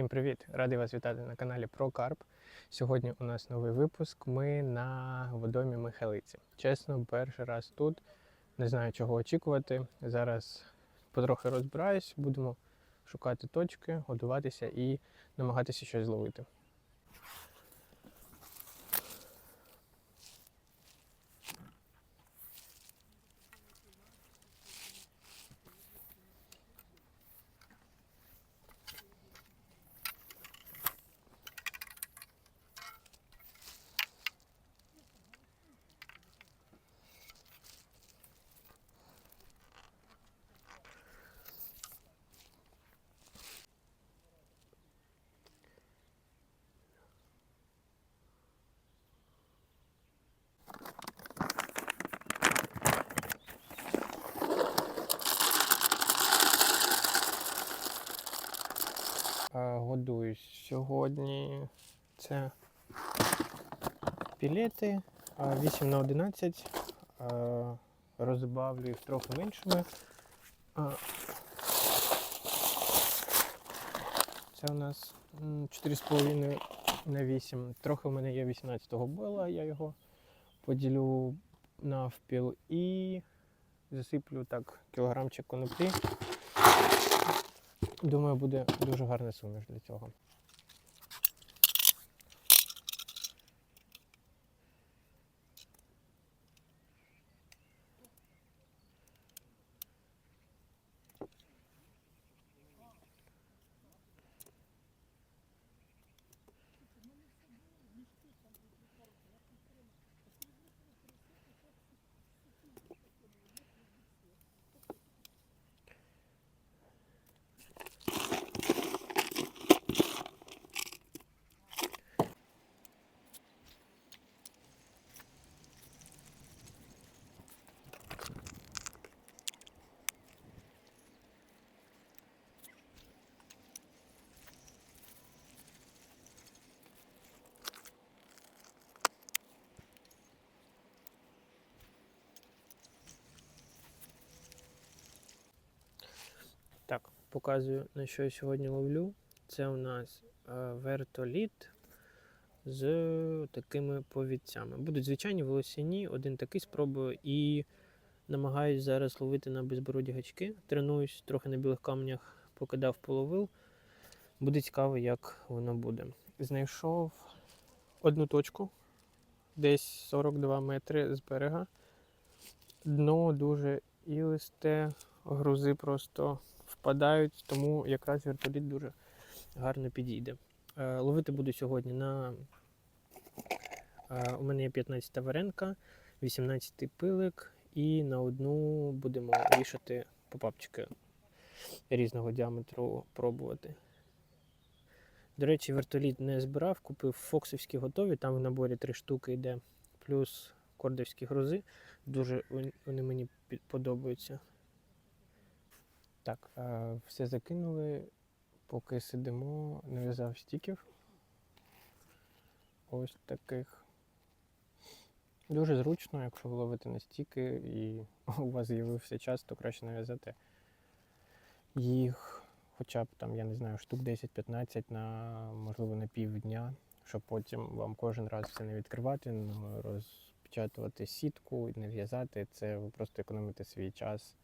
Всім привіт! Радий вас вітати на каналі Про Сьогодні у нас новий випуск. Ми на водомі Михайлиці. Чесно, перший раз тут. Не знаю, чого очікувати. Зараз потрохи розбираюсь, будемо шукати точки, годуватися і намагатися щось зловити. Сьогодні. Це пілети е, 8 на 11. Е, Розбавлю їх трохи меншими. Це у нас 4,5 на 8. Трохи в мене є 18-го бойла, я його поділю навпіл і засиплю так кілограмчик коноплі. Думаю, буде дуже гарна суміш для цього. Так, показую, на що я сьогодні ловлю. Це у нас е, вертоліт з такими повідцями. Будуть звичайні волосяні, один такий спробую і намагаюсь зараз ловити на безбороді гачки. Тренуюсь трохи на білих камнях, покидав половив. Буде цікаво, як воно буде. Знайшов одну точку, десь 42 метри з берега. Дно дуже ілисте, грузи просто впадають, тому якраз вертоліт дуже гарно підійде. Е, Ловити буду сьогодні на. е, У мене є 15 варенка, 18 пилик, і на одну будемо вішати попапчики різного діаметру пробувати. До речі, вертоліт не збирав, купив фоксівські готові, там в наборі три штуки йде, плюс кордовські грузи. Дуже вони мені подобаються. Так, все закинули, поки сидимо, нав'язав стіків. Ось таких. Дуже зручно, якщо ви на стіки і у вас з'явився час, то краще нав'язати їх хоча б там, я не знаю, штук 10-15 на можливо на півдня, щоб потім вам кожен раз все не відкривати, ну, розпечатувати сітку і не в'язати. Це ви просто економите свій час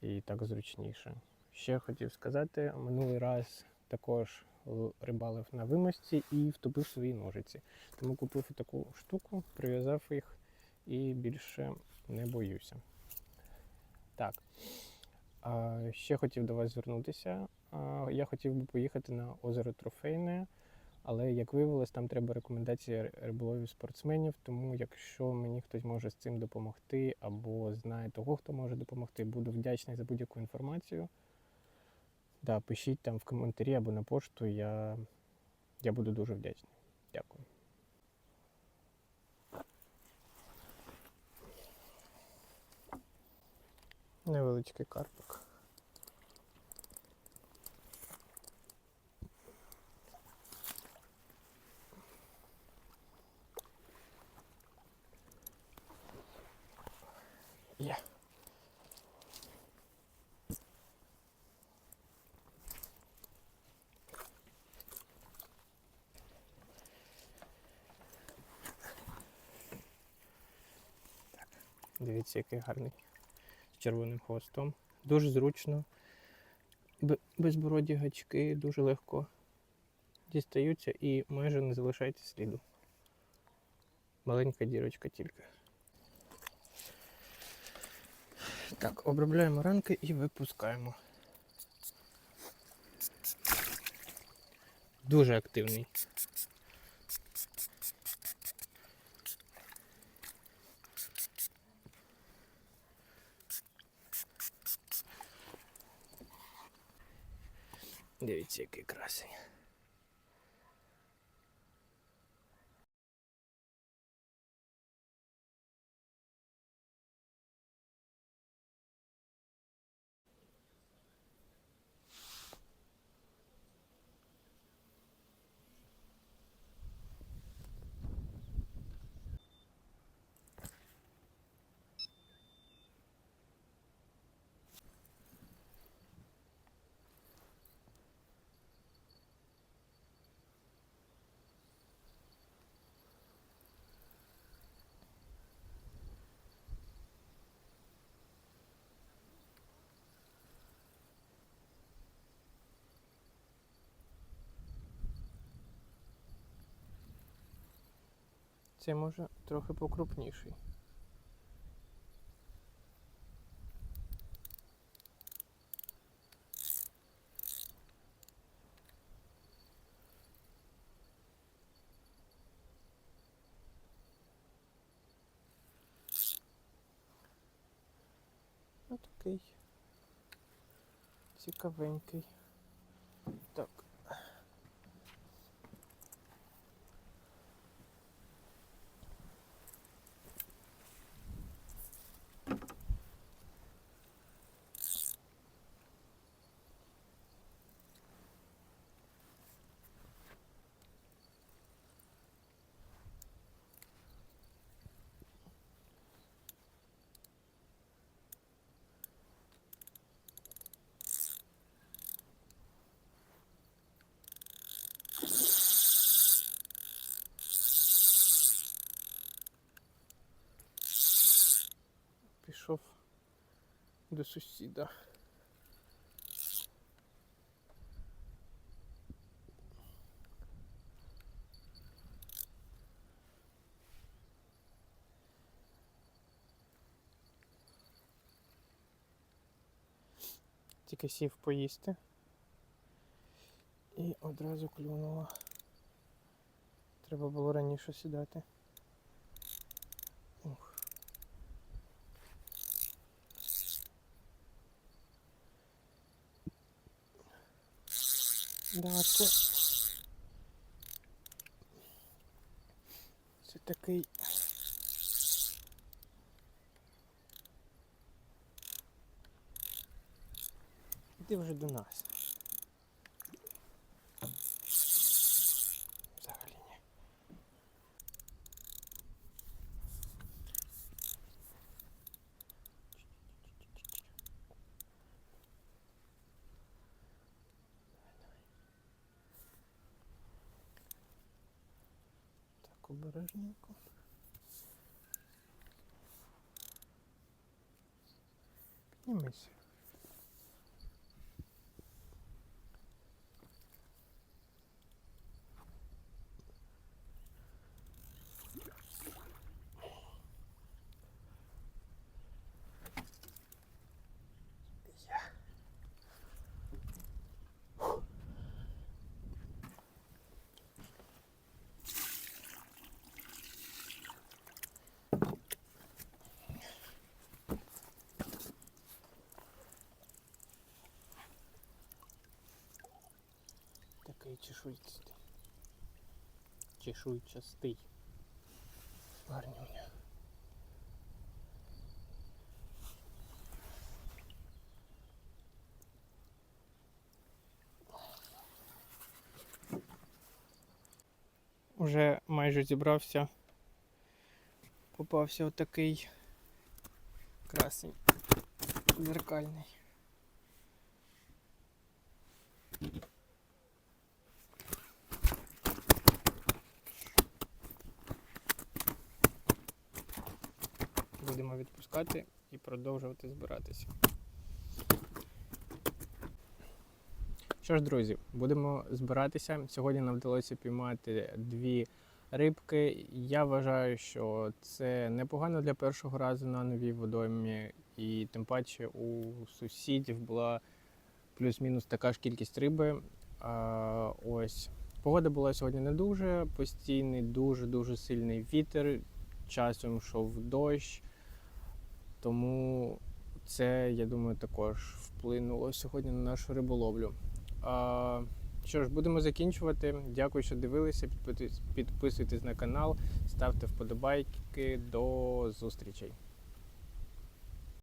і так зручніше. Ще хотів сказати, минулий раз також рибалив на вимості і втопив свої ножиці. Тому купив таку штуку, прив'язав їх і більше не боюся. Так. Ще хотів до вас звернутися. Я хотів би поїхати на озеро Трофейне, але як виявилось, там треба рекомендації риболовів спортсменів. Тому якщо мені хтось може з цим допомогти, або знає того, хто може допомогти, буду вдячний за будь-яку інформацію. Да, пишіть там в коментарі або на пошту. Я, я буду дуже вдячний. Дякую. Невеличкий карпик. Є. Так, Дивіться, який гарний з червоним хвостом. Дуже зручно, безбороді гачки, дуже легко дістаються і майже не залишається сліду. Маленька дірочка тільки. Так, обробляємо ранки і випускаємо. Дуже активний. Дивіться, який красень. Це може трохи покрупніший. Отакий. Цікавенький. Так. Пішов до сусіда. Тільки сів поїсти. І одразу клюнуло. Треба було раніше сідати. Да, це... Це такий. Іди вже до нас. Обережненько. Піднімись. Такий чешуйчастий. Чешуйчастий. Гарнюня. Уже майже зібрався. Попався отакий красень зеркальний. Відпускати і продовжувати збиратися. Що ж, друзі, будемо збиратися. Сьогодні нам вдалося піймати дві рибки. Я вважаю, що це непогано для першого разу на новій водоймі, і тим паче у сусідів була плюс-мінус така ж кількість риби. А, ось. Погода була сьогодні не дуже, постійний, дуже-дуже сильний вітер, часом йшов дощ. Тому це, я думаю, також вплинуло сьогодні на нашу риболовлю. А, що ж, будемо закінчувати. Дякую, що дивилися. Підписуйтесь, на канал, ставте вподобайки. До зустрічей.